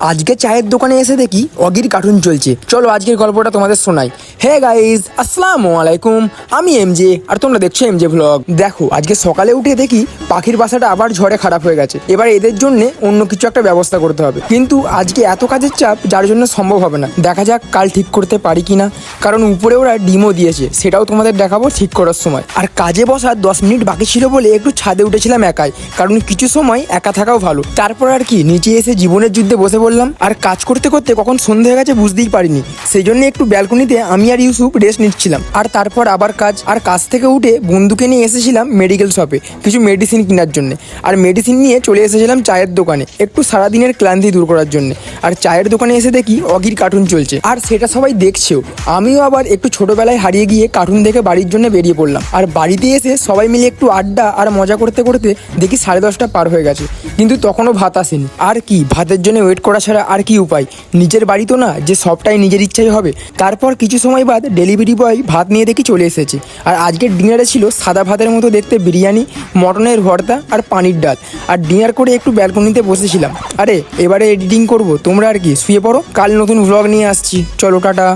আজকে চায়ের দোকানে এসে দেখি অগির কার্টুন চলছে। চলো আজকের গল্পটা তোমাদের শোনাই। হে গাইজ আসসালামু আলাইকুম। আমি এমজে আর তোমরা দেখছ এমজে ভ্লগ দেখো, আজকে সকালে উঠে দেখি পাখির বাসাটা আবার ঝড়ে খারাপ হয়ে গেছে। এবার এদের জন্য অন্য কিছু একটা ব্যবস্থা করতে হবে। কিন্তু আজকে এত কাজের চাপ, যার জন্য সম্ভব হবে না। দেখা যাক কাল ঠিক করতে পারি কিনা। কারণ উপরে ওরা ডিমও দিয়েছে, সেটাও তোমাদের দেখাবো ঠিক করার সময়। আর কাজে বসার দশ মিনিট বাকি ছিল বলে একটু ছাদে উঠেছিলাম একাই। কারণ কিছু সময় একা থাকাও ভালো। তারপর আর কি, নিচে এসে জীবনের যুদ্ধে বসে বললাম, আর কাজ করতে করতে কখন সন্ধে হয়ে গেছে বুঝতেই পারিনি। সেই জন্য একটু ব্যালকনিতে আমি আর ইউসুফ রেস্ট নিচ্ছিলাম। আর তারপর আবার কাজ। আর কাজ থেকে উঠে বন্ধুকে নিয়ে এসেছিলাম মেডিকেল শপে কিছু মেডিসিন কেনার জন্য। আর মেডিসিন নিয়ে চলে এসেছিলাম চায়ের দোকানে, একটু সারাদিনের ক্লান্তি দূর করার জন্য। আর চায়ের দোকানে এসে দেখি অগির কার্টুন চলছে। আর সেটা সবাই দেখছেও। আমিও আবার একটু ছোটবেলায় হারিয়ে গিয়ে কার্টুন দেখে বাড়ির জন্য বেরিয়ে পড়লাম। আর বাড়িতে এসে সবাই মিলে একটু আড্ডা আর মজা করতে করতে দেখি সাড়ে দশটা পার হয়ে গেছে। কিন্তু তখনও ভাত আসেনি। আর কি? ভাতের জন্য ওয়েট করা ছাড়া আর কি উপায়? নিজের বাড়ি তো না, যে সবটাই নিজের ইচ্ছাই হবে। তারপর কিছু সময় বাদ ডেলিভারি বয় ভাত নিয়ে দেখি চলে এসেছে। আর আজকের ডিনারে ছিল সাদা ভাতের মতো দেখতে বিরিয়ানি, মটনের ভর্তা আর পানির ডাল। আর ডিনার করে একটু ব্যালকনিতে বসেছিলাম। আরে, এবারে এডিটিং করব, তোমরা আর কি, শুয়ে পড়ো। কাল নতুন ব্লগ নিয়ে আসছি। চলো, টাটা।